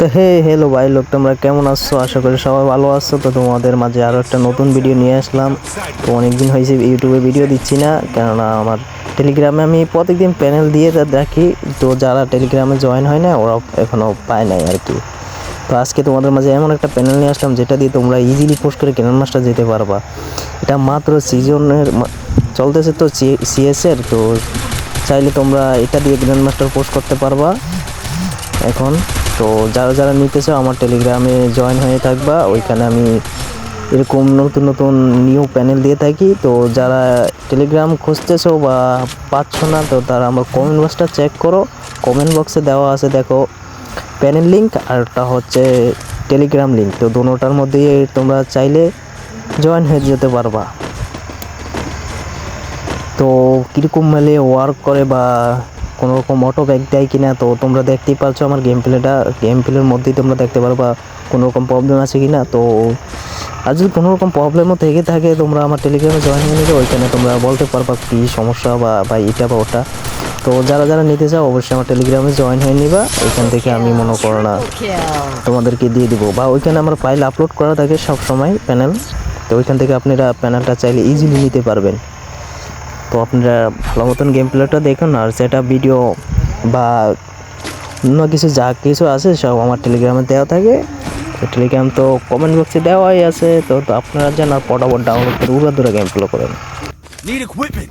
তো হে হ্যালো ভাই লোক, তোমরা কেমন আছো? আশা করি সবাই ভালো আছো। তো তোমাদের মাঝে আরও একটা নতুন ভিডিও নিয়ে আসলাম। তো অনেকদিন হয়েছে ইউটিউবে ভিডিও দিচ্ছি না, কেননা আমার টেলিগ্রামে আমি প্রত্যেকদিন প্যানেল দিয়ে দেখি তো যারা টেলিগ্রামে জয়েন হয় না ওরা এখনও পায় নাই আর কি তো আজকে তোমাদের মাঝে এমন একটা প্যানেল নিয়ে আসলাম, যেটা দিয়ে তোমরা ইজিলি পোস্ট করে কেনার মাসটা যেতে পারবা। এটা মাত্র সিজনের চলতেছে তো সিএসের তো চাইলে তোমরা এটা দিয়ে গ্র্যান্ড মাস্টার পোস্ট করতে পারবা। এখন তো যারা যারা নিতে চাও, আমার টেলিগ্রামে জয়েন হয়ে থাকবা। ওইখানে আমি এরকম নতুন নতুন নিউ প্যানেল দিয়ে থাকি। তো যারা টেলিগ্রাম খুঁজতেছো বা পাচ্ছ না, তো তারা আমার কমেন্ট বক্সটা চেক করো। কমেন্ট বক্সে দেওয়া আছে, দেখো প্যানেল লিঙ্ক আর একটা হচ্ছে টেলিগ্রাম লিঙ্ক তো দুটোটার মধ্যেই তোমরা চাইলে জয়েন হয়ে যেতে পারবা। তো কীরকম মেলে ওয়ার্ক করে বা কোনো রকম অটো ব্যাগ দেয় কিনা, তো তোমরা দেখতেই পারছ আমার গেম প্লেটা গেম প্লের মধ্যেই তোমরা দেখতে পারবা কোনো রকম প্রবলেম আছে কিনা। তো আর যদি কোনো রকম প্রবলেমও থেকে থাকে, তোমরা আমার টেলিগ্রামে জয়েন হয়ে নিবে ওইখানে তোমরা বলতে পারবা কী সমস্যা বা বা এটা বা ওটা। তো যারা যারা নিতে চাও, অবশ্যই আমার টেলিগ্রামে জয়েন হয়ে নিবা, ওইখান থেকে আমি মনে করো না তোমাদেরকে দিয়ে দিব। বা ওইখানে আমার ফাইল আপলোড করা থাকে সব সময় প্যানেল তো ওইখান থেকে আপনারা প্যানেলটা চাইলে ইজিলি নিতে পারবেন। তো আপনারা ভালো মতন গেম প্লেটা দেখুন আর সেটা ভিডিও বা অন্য কিছু যা কিছু আছে সব আমার টেলিগ্রামে দেওয়া থাকে। তো টেলিগ্রাম তো কমেন্ট বক্সে দেওয়াই আছে তো তো আপনারা যান আর পটাপট ডাউনলোড করে উড়া দূরে গেম প্লে করেন। Need equipment.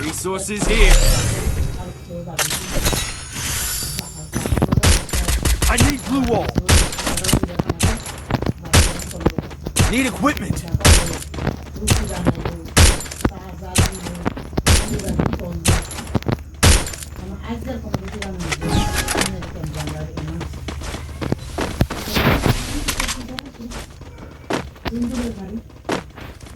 Resources here. I need blue wall. Need equipment. First blood.